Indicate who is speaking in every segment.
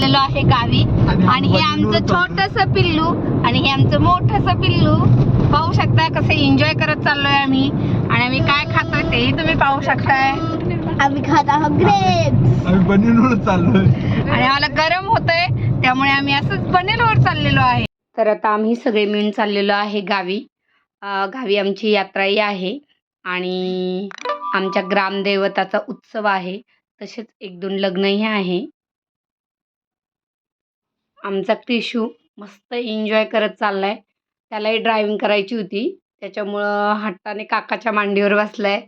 Speaker 1: चाललेलो आहे गावी. आणि हे आमचं छोटस पिल्लू आणि हे आमचं मोठस पिल्लू. पाहू शकता कसं एन्जॉय करत चाललोय आम्ही. आणि आम्ही काय खातोय तेही तुम्ही पाहू शकताय.
Speaker 2: आम्ही खात आहोत ग्रेप्स
Speaker 3: आम्ही चाललोय.
Speaker 1: आणि आम्हाला गरम होतंय त्यामुळे आम्ही असंच बनेलवर चाललेलो आहे. तर आता आम्ही सगळे मिळून चाललेलो आहे गावी. गावी आमची यात्राही आहे आणि आमच्या ग्रामदैवताचा उत्सव आहे. तसेच एक दोन लग्नही आहे. आमचा क्रिशू मस्त एन्जॉय करत चाललाय. त्यालाही ड्रायव्हिंग करायची होती. त्याच्यामुळं हट्टाने काकाच्या मांडीवर बसलाय.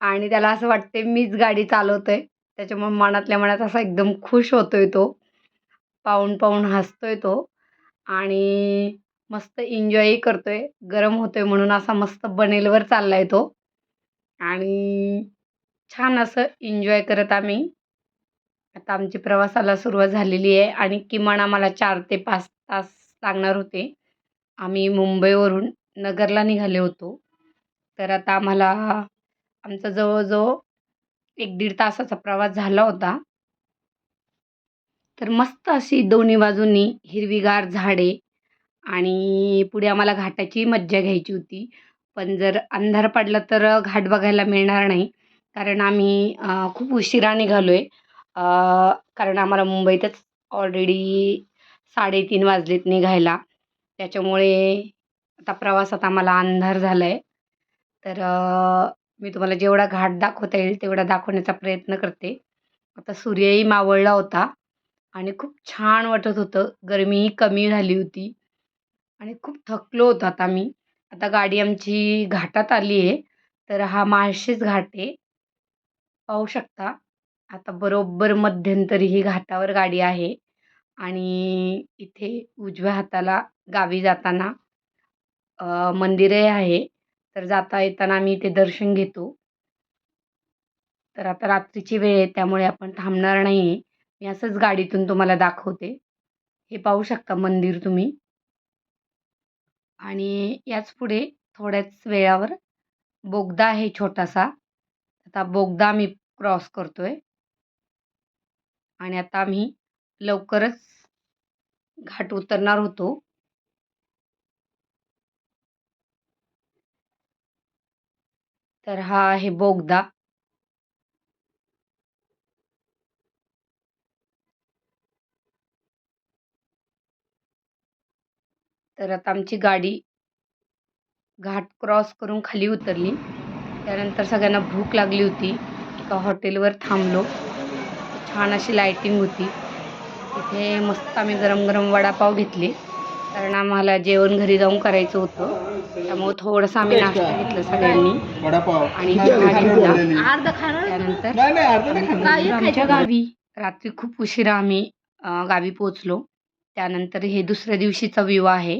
Speaker 1: आणि त्याला असं वाटते मीच गाडी चालवतोय. त्याच्यामुळे मनातल्या मनात असा एकदम खुश होतोय तो. पाहून पाहून हसतोय तो. आणि मस्त एन्जॉयही करतोय. गरम होतोय म्हणून असा मस्त बनेलवर चाललाय तो. आणि छान असं एन्जॉय करत आम्ही. आता आमची प्रवासाला सुरुवात झालेली आहे आणि किमान आम्हाला चार ते पाच तास लागणार होते. आम्ही मुंबईवरून नगरला निघाले होतो. तर आता आम्हाला आमचा जवळजवळ एक दीड तासाचा प्रवास झाला होता. तर मस्त अशी दोन्ही बाजूंनी हिरवीगार झाडे आणि पुढे आम्हाला घाटाची मज्जा घ्यायची होती. पण जर अंधार पडला तर घाट बघायला मिळणार नाही. कारण आम्ही खूप उशिरा निघालो आहे कारण आम्हाला मुंबईतच ऑलरेडी साडेतीन वाजलेत निघायला. त्याच्यामुळे आता प्रवासात आम्हाला अंधार झाला आहे तर मी तुम्हाला जेवढा घाट दाखवता येईल तेवढा दाखवण्याचा प्रयत्न करते. आता सूर्यही मावळला होता आणि खूप छान वाटत होतं. गरमीही कमी झाली होती आणि खूप थकलो होतो आता मी. आता गाडी आमची घाटात आली आहे तर हा माळशेज घाट आहे. पाहू शकता. आता बरोबर मध्यंतरी ही घाटावर गाडी आहे आणि इथे उजव्या हाताला गावी जाताना मंदिरही आहे. तर जाता येताना आम्ही इथे दर्शन घेतो. तर आता रात्रीची वेळ आहे त्यामुळे आपण थांबणार नाही. आहे मी असंच गाडीतून तुम्हाला दाखवते. हे पाहू शकता मंदिर तुम्ही. आणि याच पुढे थोड्याच वेळावर बोगदा आहे छोटासा. आता बोगदा आम्ही क्रॉस करतो आहे आणि आता आम्ही लवकरच घाट उतरणार होतो. तर हा आहे बोगदा. तर आता आमची गाडी घाट क्रॉस करून खाली उतरली. त्यानंतर सगळ्यांना भूक लागली होती. एका हॉटेलवर थांबलो. छान अशी लायटिंग होती. तिथे मस्त आम्ही गरम गरम वडापाव घेतले. कारण आम्हाला जेवण घरी जाऊन करायचं होतं. त्यामुळे थोडंसं आम्ही नाश्ता घेतला सगळ्यांनी.
Speaker 3: वडापाव.
Speaker 1: आणि चहा घेतला. त्यानंतर
Speaker 3: नाही नाही अर्ध नाही खाणार.
Speaker 2: काय?
Speaker 1: आमच्या गावी रात्री खूप उशिरा आम्ही अ, गावी पोचलो त्यानंतर हे दुसऱ्या दिवशीचा व्ह्यू आहे.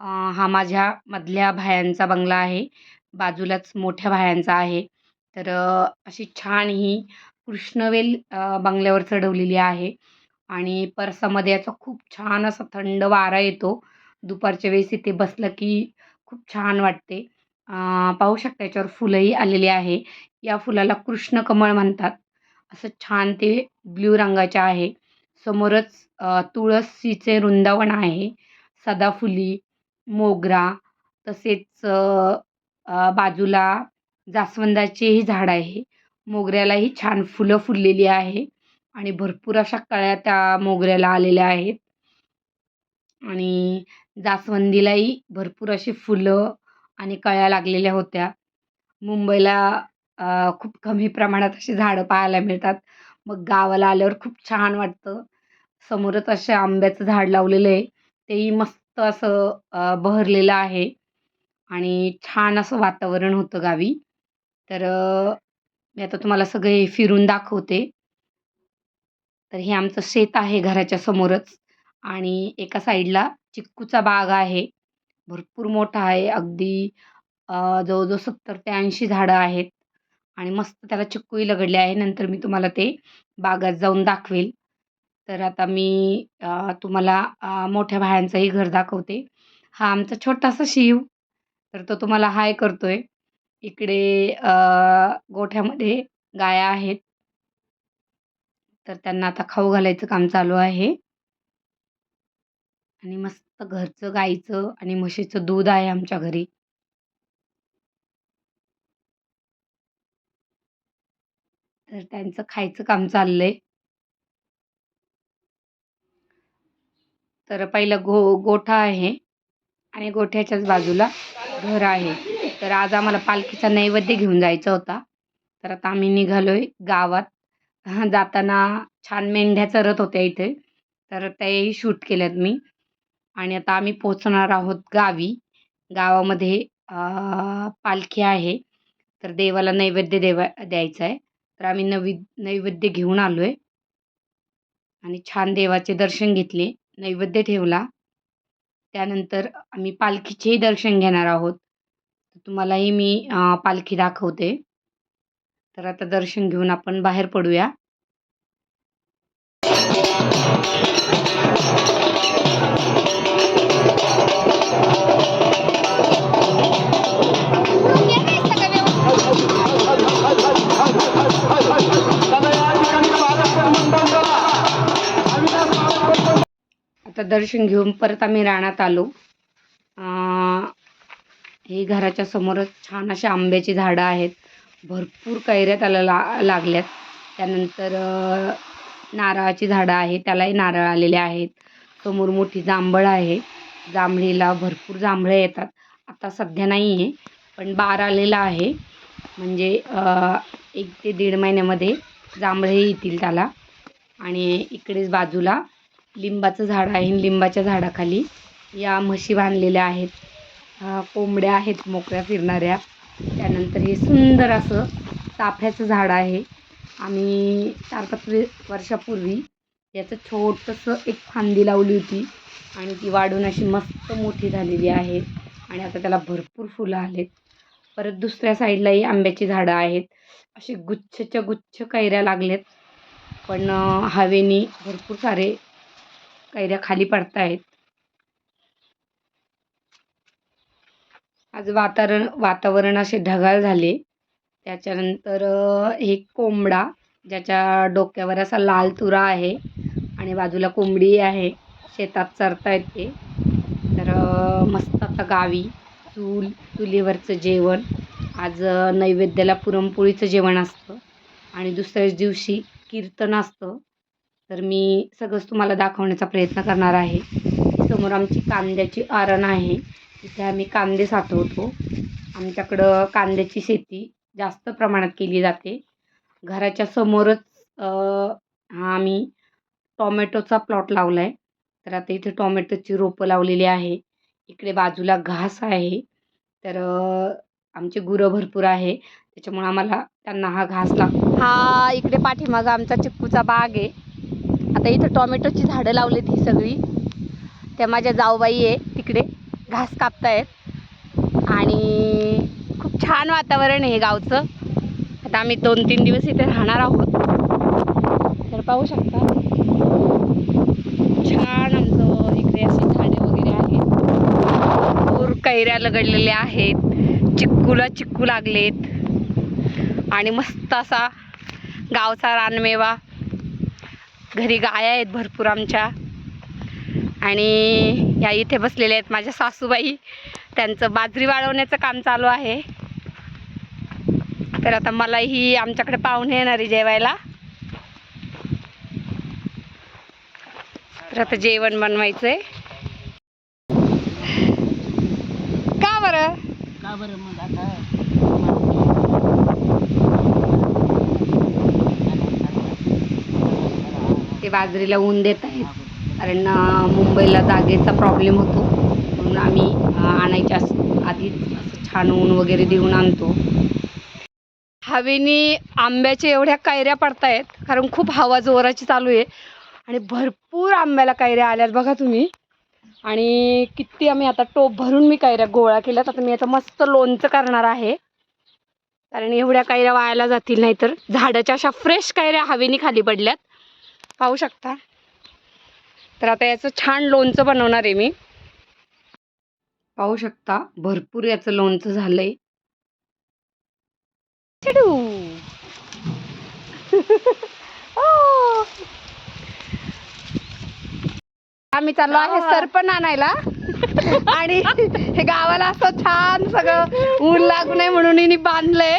Speaker 1: अ, हा माझ्या मधल्या भायांचा बंगला आहे. बाजूलाच मोठ्या भायांचा आहे. तर अ, अशी छान ही कृष्णवेल बंगल्यावर चढवलेली आहे. आणि परसामध्ये याचा खूप छान असा थंड वारा येतो. दुपारच्या वेळेस इथे बसलं की खूप छान वाटते. पाहू शकता याच्यावर फुलंही आलेली आहे. या फुलाला कृष्णकमळ म्हणतात. असं छान ते ब्ल्यू रंगाचे आहे. समोरच तुळसीचे तुळशीचे वृंदावन आहे. सदाफुली मोगरा तसेच बाजूला जास्वंदाचेही झाड आहे. मोगऱ्यालाही छान फुलं फुललेली आहे. आणि भरपूर अशा कळ्या त्या मोगऱ्याला आलेल्या आहेत. आणि जास्वंदीलाही भरपूर अशी फुलं आणि कळ्या लागलेल्या होत्या. मुंबईला खूप कमी प्रमाणात अशी झाडं पाहायला मिळतात. मग गावाला आल्यावर खूप छान वाटतं. समोरच असे आंब्याचं झाड लावलेलं आहे. तेही मस्त असं बहरलेलं आहे. आणि छान असं वातावरण होतं गावी. तर मी आता तुम्हाला सगळे फिरून दाखवते. तर हे आमचं शेत आहे घराच्या समोरच आणि एका साईडला चिक्कूचा बाग आहे. भरपूर मोठा आहे. अगदी जवळजवळ सत्तर ते ऐंशी झाडं आहेत आणि मस्त त्याला चिक्कूही लगडले आहे. नंतर मी तुम्हाला ते बागात जाऊन दाखवेल. तर आता मी तुम्हाला मोठ्या भायांचंही घर दाखवते. हा आमचा छोटासा शिव तर तो तुम्हाला हाय करतोय. इकडे अ, गोठ्यामध्ये गाया आहेत. तर त्यांना आता खाऊ घालायचं काम चालू आहे. आणि मस्त घरचं गाईचं आणि म्हशीचं दूध आहे आमच्या घरी. तर त्यांचं खायचं काम चाललंय. तर पहिलं गो गोठा आहे आणि गोठ्याच्याच बाजूला घर आहे. तर आज आम्हाला पालखीचा नैवेद्य घेऊन जायचा होता. तर आता आम्ही निघालोय गावात. जाताना छान मेंढ्या चरत होत्या इथे. तर तेही शूट केल्यात मी. आणि आता आम्ही पोचणार आहोत गावी. गावामध्ये पालखी आहे. तर देवाला नैवेद्य देवा द्यायचा आहे तर आम्ही नवी नैवेद्य घेऊन आलो आहे आणि छान देवाचे दर्शन घेतले. नैवेद्य ठेवला. त्यानंतर आम्ही पालखीचेही दर्शन घेणार आहोत. तर तुम्हालाही मी पालखी दाखवते. तर आता दर्शन घेऊन आपण बाहेर पडूया. आता दर्शन घेऊन परत आम्ही रानात आलो. हे घराच्या समोरच छान अशा आंब्याची झाडं आहेत. भरपूर कैऱ्या त्याला ला लागल्यात. त्यानंतर नारळाची झाडं आहे त्यालाही नारळ आलेले आहेत. समोर मोठी जांभळ आहे. जांभळीला भरपूर जांभळे येतात. आता सध्या नाही आहे पण बार आलेला आहे. म्हणजे एक ते दीड महिन्यामध्ये जांभळे येतील त्याला. आणि इकडेच बाजूला लिंबाचं झाड आहे लिंबाच्या झाडाखाली या म्हशी बांधलेल्या आहेत. कोंबड्या आहेत मोकळ्या फिरणाऱ्या. त्यानंतर हे सुंदर असं चाफ्याचं झाड आहे. आम्ही चार पाच वर्षापूर्वी याचं छोटंसं एक फांदी लावली होती. आणि ती वाढून अशी मस्त मोठी झालेली आहे. आणि आता त्याला भरपूर फुलं आलेत. परत दुसऱ्या साईडलाही आंब्याची झाडं आहेत. असे गुच्छच्या गुच्छ कैऱ्या लागलेत. पण हवेने हवेनी भरपूर सारे कैऱ्या खाली पडत आज वातावरण वातावरण असे ढगाळ झाले. त्याच्यानंतर एक कोंबडा ज्याच्या डोक्यावर असा लाल तुरा आहे आणि बाजूला कोंबडी आहे. शेतात चरतायत ते. तर मस्त आता गावी चूल चुलीवरचं जेवण. आज नैवेद्याला पुरणपोळीचं जेवण असतं. आणि दुसऱ्याच दिवशी कीर्तन असतं. तर मी सगळंच तुम्हाला दाखवण्याचा प्रयत्न करणार आहे. समोर आमची कांद्याची आरण आहे. तिथे आम्ही कांदे साठवतो. आमच्याकडं कांद्याची शेती जास्त प्रमाणात केली जाते. घराच्या समोरच हा आम्ही टॉमॅटोचा प्लॉट लावला आहे तर आता इथे टॉमॅटोची रोपं लावलेली आहे. इकडे बाजूला घास आहे. तर आमचे गुरं भरपूर आहे. त्याच्यामुळे आम्हाला त्यांना हा घास लागतो. हा इकडे पाठीमागं आमचा चिक्कूचा बाग आहे. आता इथं टॉमॅटोची झाडं लावलीत ही सगळी. त्या माझ्या जाऊबाई आहे तिकडे. घास कापतायत. आणि खूप छान वातावरण आहे गावचं. आता आम्ही दोन तीन दिवस इथे राहणार आहोत. तर पाहू शकता. छान आमचं इकडे असे झाडे वगैरे आहेत. भरपूर कैऱ्या लगडलेल्या आहेत. चिक्कूला चिक्कू लागलेत. आणि मस्त असा गावचा रानमेवा. घरी गाया आहेत भरपूर आमच्या. आणि या इथे बसलेल्या आहेत माझ्या सासूबाई. त्यांचं बाजरी वाळवण्याचं काम चालू आहे. तर आता मलाही आमच्याकडे पाहुणे येणार आहे जेवायला. तर आता जेवण बनवायचं आहे का बरं?
Speaker 2: का बरं मग आता?
Speaker 1: ते बाजरीला ऊन देत आहेत. कारण मुंबईला जागेचा प्रॉब्लेम होतो. म्हणून आम्ही आणायच्या आधीच असं छान ऊन वगैरे देऊन आणतो. हवेनी आंब्याच्या एवढ्या कैऱ्या पडतायत कारण खूप हवा जोराची चालू आहे. आणि भरपूर आंब्याला कैऱ्या आल्यात बघा तुम्ही. आणि किती आम्ही आता टोप भरून मी कैऱ्या गोळा केल्यात. आता मी आता मस्त लोणचं करणार आहे. कारण एवढ्या कैऱ्या वायाला जातील नाही तर झाडाच्या अशा फ्रेश कैऱ्या हवेनी खाली पडल्यात. पाहू शकता. तर आता याचं छान लोणचं बनवणार आहे मी. पाहू शकता भरपूर याचं लोणचं झालंय. आम्ही चाललो आहे सरपण आणायला. आणि हे गावाला असं छान सगळं ऊन लागू नये म्हणून बांधलंय.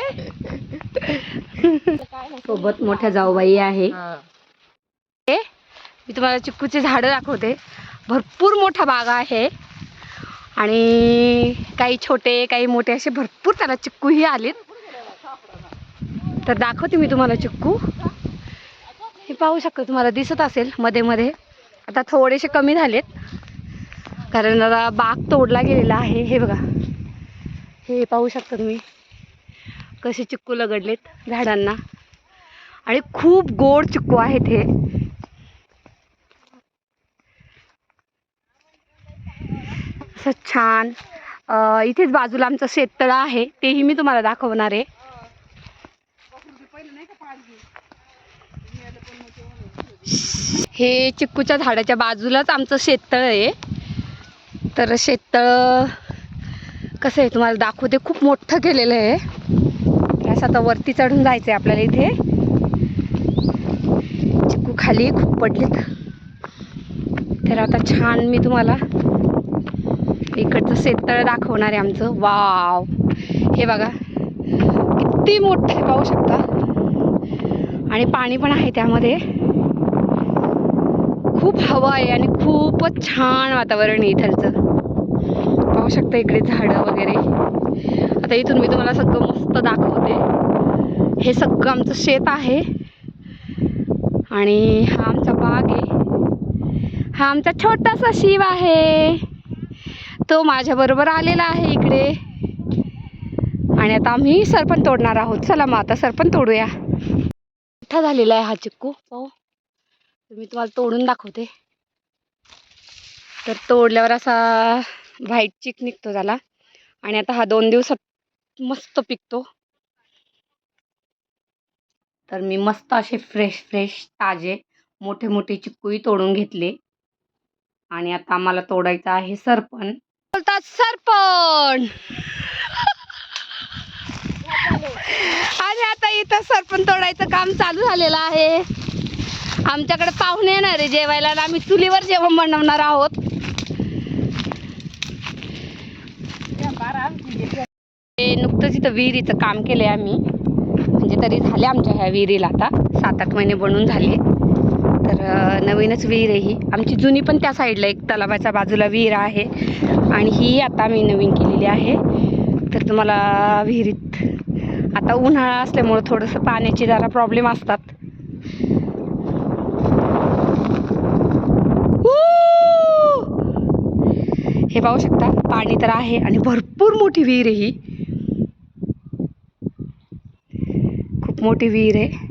Speaker 1: सोबत मोठ्या जाऊबाई आहे. मी तुम्हाला चिक्कूचे झाडं दाखवते. भरपूर मोठा बाग आहे. आणि काही छोटे काही मोठे असे भरपूर त्याला चिक्कूही आलेत. तर दाखवते मी तुम्हाला चिक्कू. हे पाहू शकतो तुम्हाला दिसत असेल मध्ये मध्ये. आता थोडेसे कमी झालेत. कारण आता बाग तोडला गेलेला आहे. हे बघा. हे पाहू शकता तुम्ही. कसे चिक्कू लगडलेत झाडांना. आणि खूप गोड चिक्कू आहेत हे. असं छान. इथेच बाजूला आमचं शेततळं आहे. तेही मी तुम्हाला दाखवणार आहे. हे चिक्कूच्या झाडाच्या बाजूलाच आमचं शेततळ आहे. तर शेततळ कसं आहे तुम्हाला दाखवते. खूप मोठं केलेलं आहे. असं आता वरती चढून जायचं आहे आपल्याला इथे. चिक्कू खाली खूप पडलेत. तर आता छान मी तुम्हाला इकडचं शेततळ दाखवणार आहे आमचं. वाव हे बघा. किती मोठं आहे पाहू शकता. आणि पाणी पण आहे त्यामध्ये. खूप हवा आहे आणि खूपच छान वातावरण आहे इथलचं. पाहू शकता इकडे झाडं वगैरे. आता इथून मी तुम्हाला सगळं मस्त दाखवते. हे सगळं आमचं शेत आहे. आणि हा आमचा बाग आहे. हा आमचा छोटासा शिव आहे. तो माझ्याबरोबर आलेला आहे इकडे. आणि आता आम्ही सरपण तोडणार आहोत. चला मग आता सरपण तोडूया. मोठा झालेला आहे हा चिक्कू. पाहू. तर मी तुम्हाला तोडून दाखवते. तर तोडल्यावर असा व्हाईट चिक निघतो त्याला. आणि आता हा दोन दिवसात मस्त पिकतो. तर मी मस्त असे फ्रेश फ्रेश ताजे मोठे मोठे चिक्कूही तोडून घेतले. आणि आता आम्हाला तोडायचं आहे सरपण. बोलतात सरपण आणि आता इथं सरपण तोडायचं काम चालू झालेलं आहे. आमच्याकडे पाहुणे येणार आहे जेवायला आणि आम्ही चुलीवर जेवण बनवणार आहोत. नुकतंच इथं विहिरीचं काम केलंय आम्ही. म्हणजे तरी झाले आमच्या ह्या विहिरीला आता. सात आठ महिने बनून झाले. तर नवीनच विहीर आहे ही. आमची जुनी पण त्या साईडला एक तलावाच्या बाजूला विहीर आहे. आणि ही आता मी नवीन केलेली आहे. तर तुम्हाला विहिरीत आता उन्हाळा असल्यामुळं थोडंसं पाण्याची जरा प्रॉब्लेम असतात. हे पाहू शकता पाणी तर आहे आणि भरपूर मोठी विहीर आहे ही. खूप मोठी विहीर आहे.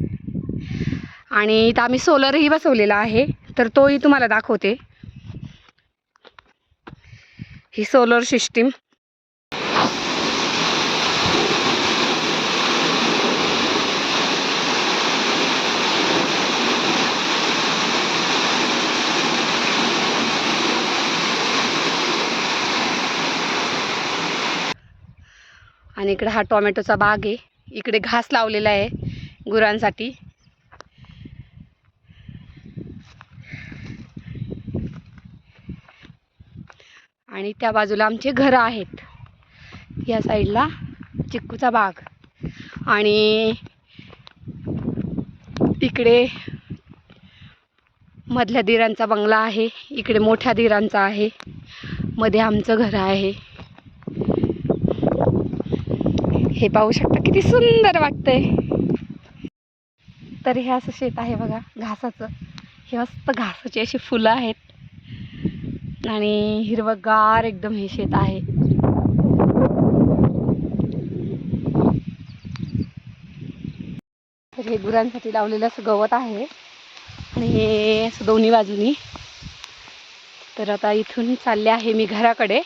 Speaker 1: आणि इथं आम्ही सोलरही बसवलेला आहे. तर तोही तुम्हाला दाखवते. ही सोलर सिस्टीम. आणि इकडे हा टोमॅटोचा बाग आहे. इकडे घास लावलेला आहे गुरांसाठी. आणि त्या बाजूला आमचे घरं आहेत. या साईडला चिक्कूचा बाग. आणि इकडे मधल्या दिरांचा बंगला आहे. इकडे मोठ्या दिरांचा आहे. मध्ये आमचं घर आहे. हे पाहू शकता किती सुंदर वाटतंय. तर हे असं शेत आहे बघा घासाचं. हे मस्त घासाची अशी फुलं आहेत. आणि हिरवंगार एकदम हे शेत आहे. तर हे गुरांसाठी लावलेलं असं गवत आहे आणि हे असं दोन्ही बाजूनी. तर आता इथून चालले आहे मी घराकडे.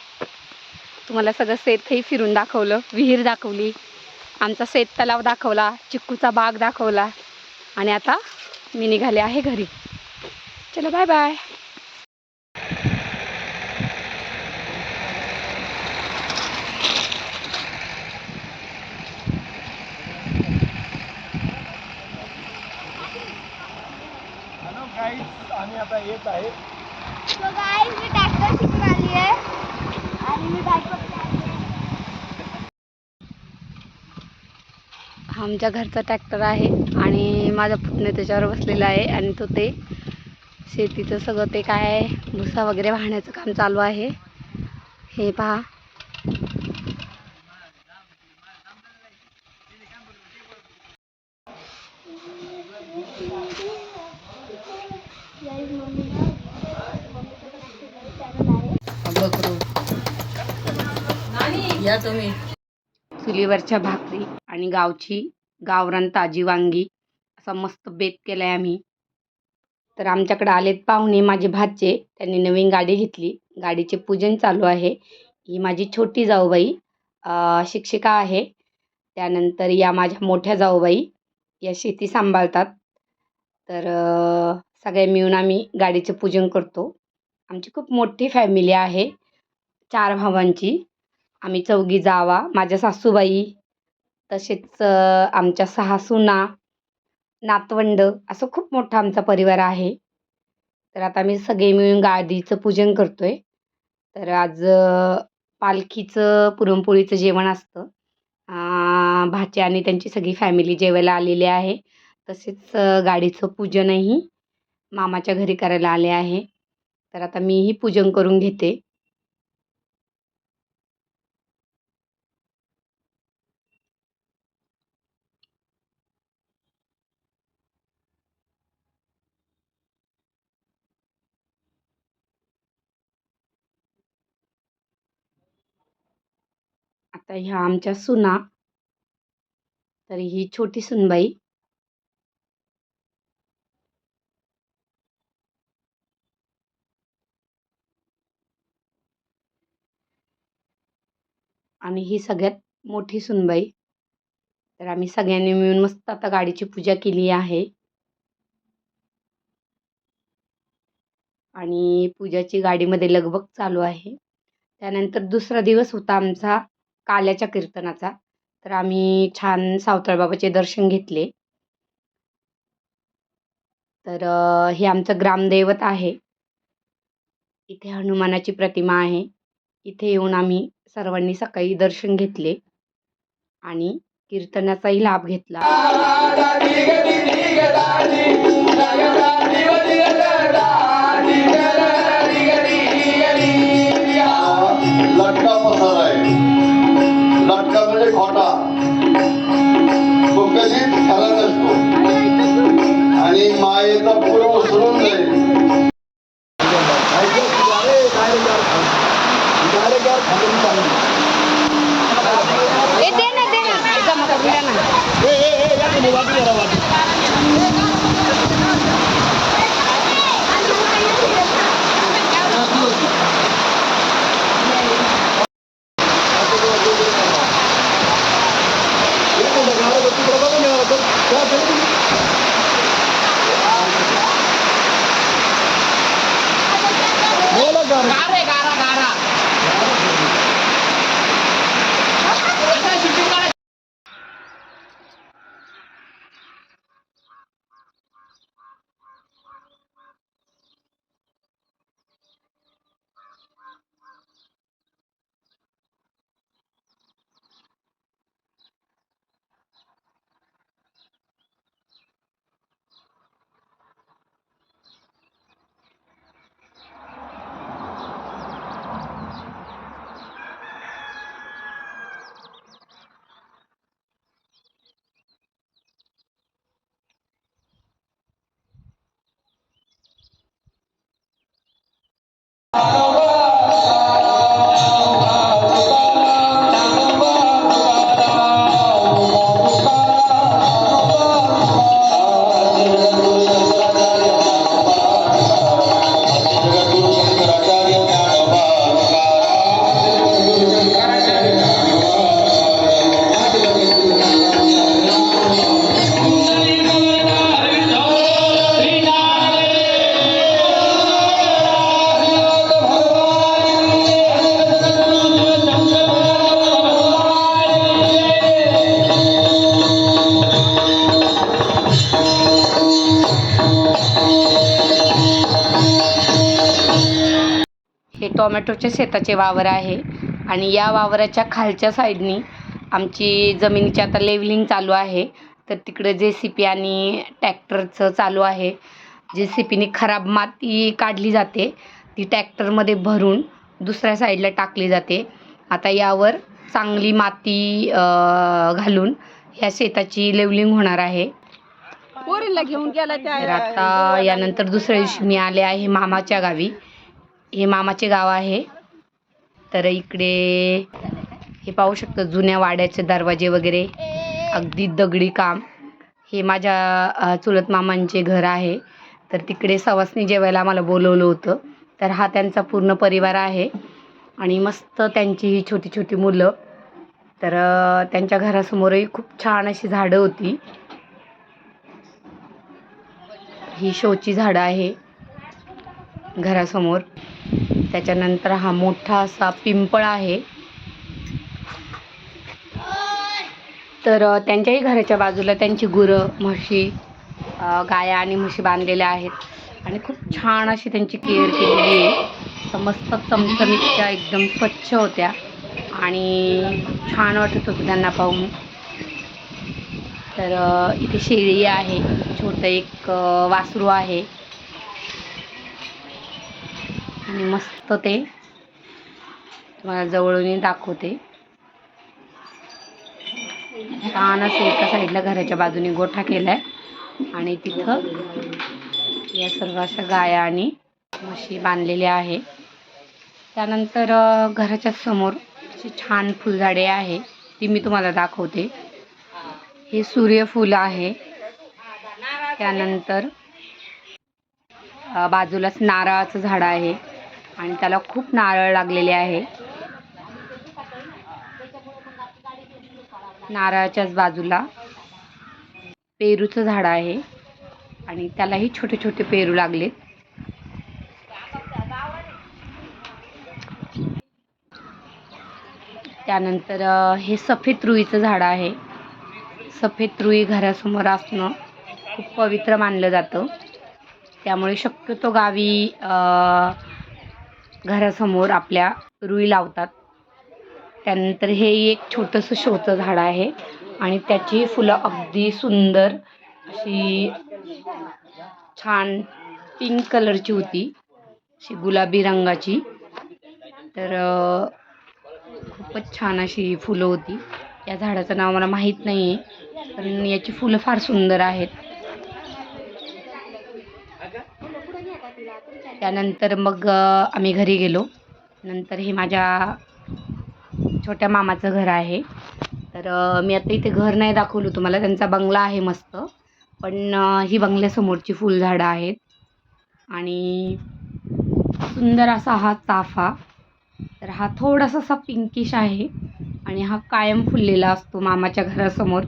Speaker 1: तुम्हाला सगळं शेतही फिरून दाखवलं विहीर दाखवली आमचा शेत तलाव दाखवला चिक्कूचा बाग दाखवला आणि आता मी निघाले आहे घरी. चलो बाय बाय
Speaker 3: आम्ही आता येत आहे.
Speaker 4: So guys, मी ट्रॅक्टर शिकून आली आहे. आणि मी बाईक
Speaker 1: आमच्या घरचा ट्रॅक्टर आहे आणि माझा पुतणे त्याच्यावर बसलेला आहे आणि तो ते शेतीचं सगळं ते काय भुसा वगैरे वाहण्याचं काम चालू आहे. हे पहा.
Speaker 2: या तुम्ही.
Speaker 1: चुलीवरच्या भाकरी आणि गावची गावरान ताजी वांगी असा मस्त बेत केला आहे आम्ही. तर आमच्याकडे आलेत पाहुणे माझे भाचे. त्यांनी नवीन गाडी घेतली. गाडीचे पूजन चालू आहे. ही माझी छोटी जाऊबाई शिक्षिका आहे. त्यानंतर या माझ्या मोठ्या जाऊबाई या शेती सांभाळतात. तर सगळे मिळून आम्ही गाडीचे पूजन करतो. आमची खूप मोठी फॅमिली आहे. चार भावांची. आम्ही चौघी जावा. माझ्या सासूबाई तसेच आमच्या सहा सुना नातवंड असं खूप मोठा आमचा परिवार आहे. तर आता आम्ही सगळे मिळून गादीचं पूजन करतो आहे तर आज पालखीचं पुरणपोळीचं जेवण असतं. भाचे आणि त्यांची सगळी फॅमिली जेवायला आलेली आहे. तसेच गाडीचं पूजनही मामाच्या घरी करायला आले आहे. तर आता मीही पूजन करून घेते. आता ह्या आमच्या सुना. तर ही छोटी सुनबाई. आणि ही सगळ्यात मोठी सुनबाई. तर आम्ही सगळ्यांनी मिळून मस्त आता गाडीची पूजा केली आहे. आणि पूजाची गाडीमध्ये लगबग चालू आहे. त्यानंतर दुसरा दिवस होता आमचा. काल्याच्या कीर्तनाचा. तर आम्ही छान सावताळबाबाचे दर्शन घेतले. तर हे आमचं ग्रामदैवत आहे. इथे हनुमानाची प्रतिमा आहे. इथे येऊन आम्ही सर्वांनी सकाळी दर्शन घेतले आणि कीर्तनाचाही लाभ घेतला. टोमॅटोच्या शेताचे वावर आहे. आणि या वावराच्या खालच्या साईडनी आमची जमिनीची आता लेवलिंग चालू आहे. तर तिकडे जे सी पी आणि ट्रॅक्टरचं चालू आहे. जे सी पीने खराब माती काढली जाते. ती ट्रॅक्टरमध्ये भरून दुसऱ्या साईडला टाकली जाते. आता यावर चांगली माती घालून ह्या शेताची लेवलिंग होणार आहे.
Speaker 2: पोरीला घेऊन गेला त्या
Speaker 1: तर आता यानंतर दुसऱ्या दिवशी मी आले आहे मामाच्या गावी. हे मामाचे गाव आहे. तर इकडे हे पाहू शकतो जुन्या वाड्याचे दरवाजे वगैरे. अगदी दगडी काम. हे माझ्या चुलत मामांचे घर आहे. तर तिकडे सवासनी जेवायला आम्हाला बोलवलं होतं. तर हा त्यांचा पूर्ण परिवार आहे. आणि मस्त त्यांची ही छोटी छोटी मुलं. तर त्यांच्या घरासमोरही खूप छान अशी झाडं होती. ही शोची झाडं आहे. घरासमोर. त्याच्यानंतर हा मोठा असा पिंपळ आहे. तर त्यांच्याही घराच्या बाजूला त्यांची गुरं म्हशी गाया आणि म्हशी बांधलेल्या आहेत. आणि खूप छान अशी त्यांची केअर केलेली आहे. तर मस्त एकदम स्वच्छ होत्या. आणि खूप छान वाटत होतं त्यांना पाहून. तर इथे शेळी आहे. छोटं एक वासरू आहे. आणि मस्त ते. तुम्हाला जवळून दाखवते. छान असं एका साईडला घराच्या बाजूने गोठा केलाय. आणि तिथं या सर्व अशा गाया आणि म्हशी बांधलेल्या आहे. त्यानंतर घराच्या समोर अशी छान फुलझाडे आहे. ती मी तुम्हाला दाखवते. हे सूर्यफूल आहे. त्यानंतर बाजूलाच नारळाचं झाड आहे. आणि त्याला खूप नारळ लागलेले आहे. नारळाच्याच बाजूला पेरूचं झाड आहे आणि त्यालाही छोटे छोटे पेरू लागलेत. त्यानंतर हे सफेद रुईचं झाड आहे. सफेद रुई घरासमोर असणं खूप पवित्र मानलं जातं. त्यामुळे शक्यतो गावी घरासमोर आपल्या रुई लावतात. त्यानंतर हे एक छोटंसं शोचं झाड आहे आणि त्याची फुलं अगदी सुंदर अशी छान पिंक कलरची होती. अशी गुलाबी रंगाची. तर खूपच छान अशी फुलं होती. या झाडाचं नाव मला माहीत नाही आहे पण याची फुलं फार सुंदर आहेत. त्यानंतर मग आम्ही घरी गेलो. नंतर हे माझ्या छोट्या मामाचं घर आहे. तर मी आता इथे घर नाही दाखवलं तुम्हाला. त्यांचा बंगला आहे मस्त. पण ही बंगल्यासमोरची फुलझाडं आहेत. आणि सुंदर असा हा चाफा. तर हा थोडासा असा पिंकिश आहे. आणि हा कायम फुललेला असतो मामाच्या घरासमोर.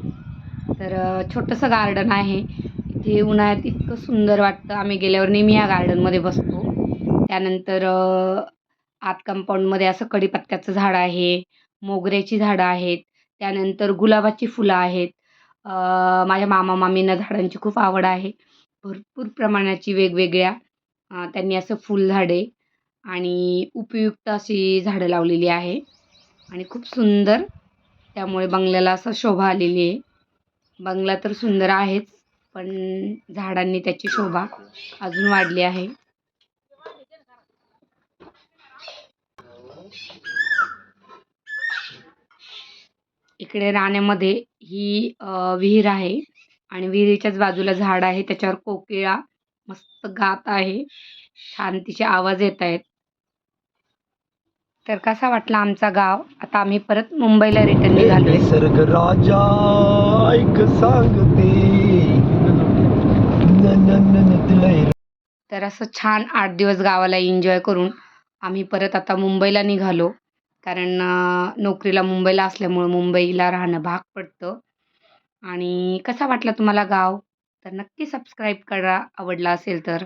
Speaker 1: तर छोटंसं गार्डन आहे. इथे उन्हाळ्यात इतकं सुंदर वाटतं. आम्ही गेल्यावर नेहमी या गार्डनमध्ये बसतो. त्यानंतर आत कंपाऊंडमध्ये असं कडीपत्त्याचं झाड आहे मोगऱ्याची झाडं आहेत त्यानंतर गुलाबाची फुलं आहेत. माझ्या मामा मामींना झाडांची खूप आवड आहे. भरपूर प्रमाणाची वेगवेगळ्या त्यांनी असं फुलझाडे आणि उपयुक्त अशी झाडं लावलेली आहे. आणि खूप सुंदर त्यामुळे बंगल्याला असं शोभा आलेली आहे. बंगला तर सुंदर आहेच पण झाडांनी त्याची शोभा अजून वाढली आहे. इकडे राण्यामध्ये ही विहीर आहे आणि विहिरीच्याच बाजूला झाड आहे. त्याच्यावर कोकिळा मस्त गात आहे. छान तिचे आवाज येत आहेत. तर कसा वाटला आमचा गाव? आता आम्ही परत मुंबईला रिटर्न निघालोय.
Speaker 3: निसर्ग राजा ऐक सांगते.
Speaker 1: तर असं छान आठ दिवस गावाला एन्जॉय करून आम्ही परत आता मुंबईला निघालो. कारण नोकरीला मुंबईला असल्यामुळं मुंबईला राहणं भाग पडतं. आणि कसा वाटला तुम्हाला गाव? तर नक्की सबस्क्राईब करा. आवडला असेल तर.